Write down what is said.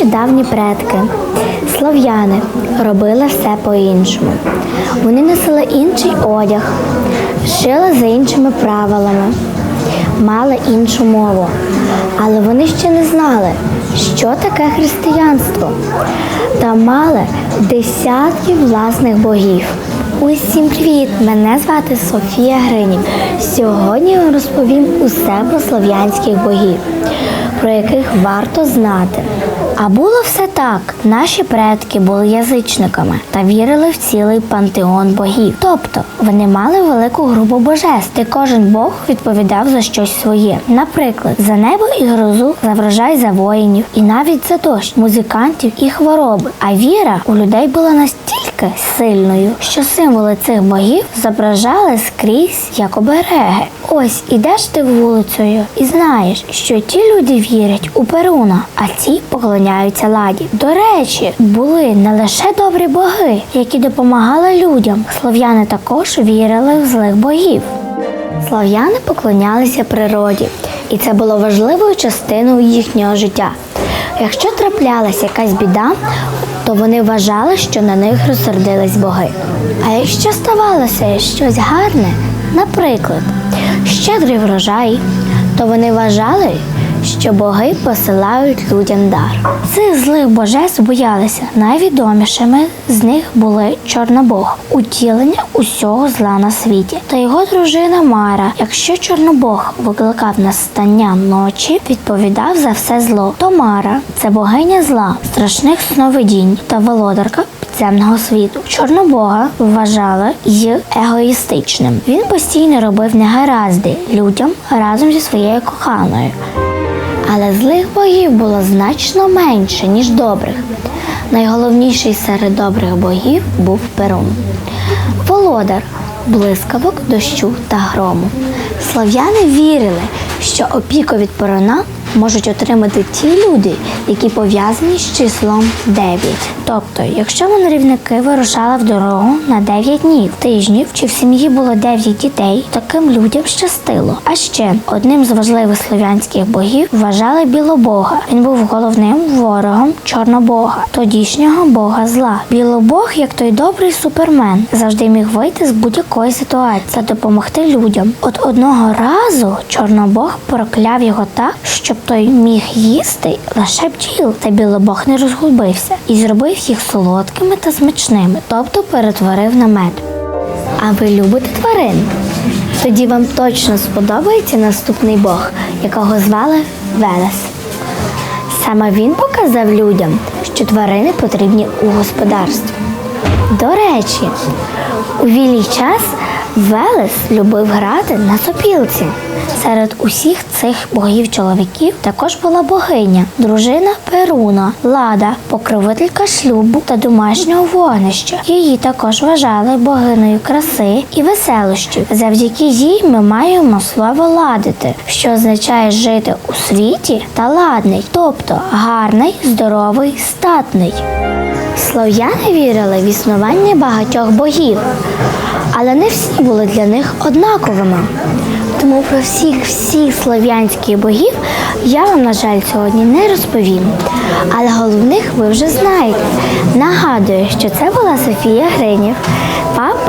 Наші давні предки, слов'яни, робили все по-іншому. Вони носили інший одяг, жили за іншими правилами, мали іншу мову. Але вони ще не знали, що таке християнство, та мали десятки власних богів. Усім привіт! Мене звати Софія Гринів. Сьогодні я розповім усе про слов'янських богів, про яких варто знати. А було все так: наші предки були язичниками та вірили в цілий пантеон богів. Тобто вони мали велику групу божеств, де кожен бог відповідав за щось своє. Наприклад, за небо і грозу, за врожай за воїнів, і навіть за дощ, музикантів і хвороби. А віра у людей була настільки сильною, що символи цих богів зображали скрізь як обереги. Ось ідеш ти вулицею і знаєш, що ті люди вірять у Перуна, а ці поклоняються ладі. До речі, були не лише добрі боги, які допомагали людям. Слов'яни також вірили в злих богів. Слов'яни поклонялися природі, і це було важливою частиною їхнього життя. Якщо траплялася якась біда, то вони вважали, що на них розсердились боги. А якщо ставалося щось гарне, наприклад, щедрий врожай, то вони вважали, що боги посилають людям дар. Цих злих божеств боялися. Найвідомішими з них були Чорнобог, утілення усього зла на світі, та його дружина Мара. Якщо Чорнобог викликав настання ночі, відповідав за все зло, то Мара це богиня зла, страшних сновидінь та володарка підземного світу. Чорнобога вважали й егоїстичним. Він постійно робив негаразди людям разом зі своєю коханою. Але злих богів було значно менше, ніж добрих. Найголовніший серед добрих богів був Перун. Володар блискавок, дощу та грому. Слов'яни вірили, що опіку від Перуна можуть отримати ті люди, які пов'язані з числом 9. Тобто, якщо мандрівники вирушали в дорогу на 9 днів, тижнів чи в сім'ї було 9 дітей, таким людям щастило. А ще одним з важливих слов'янських богів вважали Білобога. Він був головним ворогом Чорнобога, тодішнього бога зла. Білобог, як той добрий супермен, завжди міг вийти з будь-якої ситуації та допомогти людям. От одного разу Чорнобог прокляв його так, щоб той міг їсти лише бджіл, та білобог не розгубився і зробив їх солодкими та смачними, тобто перетворив на мед. А ви любите тварин? Тоді вам точно сподобається наступний бог, якого звали Велес. Саме він показав людям, що тварини потрібні у господарстві. До речі, у вільний час Велес любив грати на сопілці. Серед усіх цих богів-чоловіків також була богиня, дружина Перуна, Лада, покровителька шлюбу та домашнього вогнища. Її також вважали богинею краси і веселощів. Завдяки їй ми маємо слово ладити, що означає жити у світі та ладний, тобто гарний, здоровий, статний. Слов'яни вірили в існування багатьох богів, але не всі були для них однаковими. Тому про всіх всіх слов'янських богів я вам, на жаль, сьогодні не розповім. Але головних ви вже знаєте. Нагадую, що це була Софія Гринів, папа